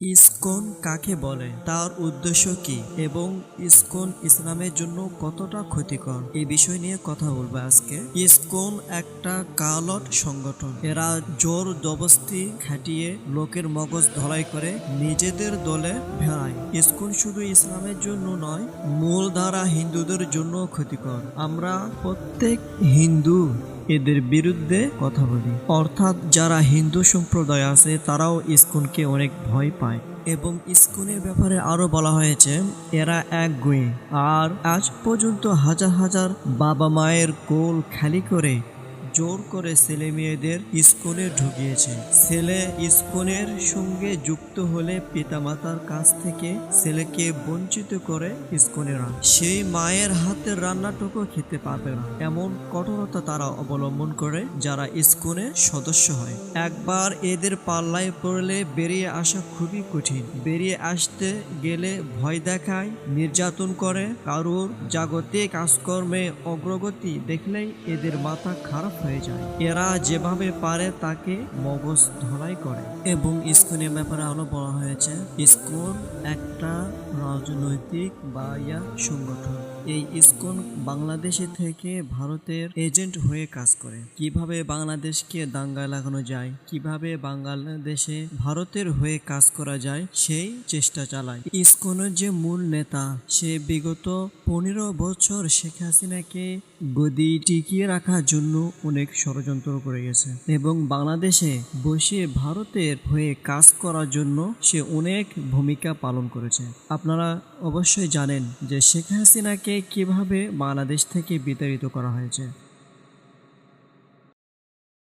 ISKCON কাকে বলে? তার উদ্দেশ্য কি? এবং ইসকন ইসলামের জন্য কতটা ক্ষতিকর? এই বিষয় নিয়ে কথা বলব আজকে। ইসকন একটা কালট সংগঠন। এরা জোর জবস্তি খাটিয়ে লোকের মগজ ধলাই করে নিজেদের দলে ভেড়ায়। ইসকন শুধু ইসলামের জন্য নয়, মূলধারা হিন্দুদের জন্য ক্ষতিকর। আমরা প্রত্যেক হিন্দু এদের বিরুদ্ধে কথা বলি। অর্থাৎ যারা হিন্দু সম্প্রদায় আছে, তারাও ইস্কনকে অনেক ভয় পায়। এবং ইস্কনের ব্যাপারে আরও বলা হয়েছে, এরা এক গুয়ে। আর আজ পর্যন্ত হাজার হাজার বাবা মায়ের কোল খালি করে জোর করে ছেলে মেয়েদের ইস্কনে ঢুকিয়েছে। ছেলে ইস্কনের সঙ্গে যুক্ত হলে পিতামাতার কাছ থেকে ছেলেকে বঞ্চিত করে ইস্কনেরা সেই মায়ের হাতের রান্নাটুকু খেতে পারবে না। এমন কঠোরতা তারা অবলম্বন করে যারা ইস্কনের সদস্য হয়। একবার এদের পাল্লায় পড়লে বেরিয়ে আসা খুবই কঠিন। বেরিয়ে আসতে গেলে ভয় দেখায়, নির্যাতন করে, কারোর জাগতিক কাজকর্মে অগ্রগতি দেখলেই এদের মাথা খারাপ হয়ে যায়। এরা যেভাবে পারে তাকে মগজ ধলাই করে। এবং ইস্কনের ব্যাপারে আরও বলা হয়েছে, ইস্কন একটা রাজনৈতিক বা ইয়া সংগঠন। এই ইসকন বাংলাদেশে থেকে ভারতের এজেন্ট হয়ে কাজ করে। কীভাবে বাংলাদেশকে দাঙ্গায় লাগানো যায়, কীভাবে বাংলাদেশে ভারতের হয়ে কাজ করা যায়, সেই চেষ্টা চালায়। ইসকনের যে মূল নেতা, সে বিগত পনেরো বছর শেখ হাসিনাকে গদি টিকিয়ে রাখার জন্য অনেক ষড়যন্ত্র করে গেছে। এবং বাংলাদেশে বসে ভারতের হয়ে কাজ করার জন্য সে অনেক ভূমিকা পালন করেছে। আপনারা অবশ্যই জানেন যে শেখ হাসিনাকে কীভাবে বাংলাদেশ থেকে বিতাড়িত করা হয়েছে।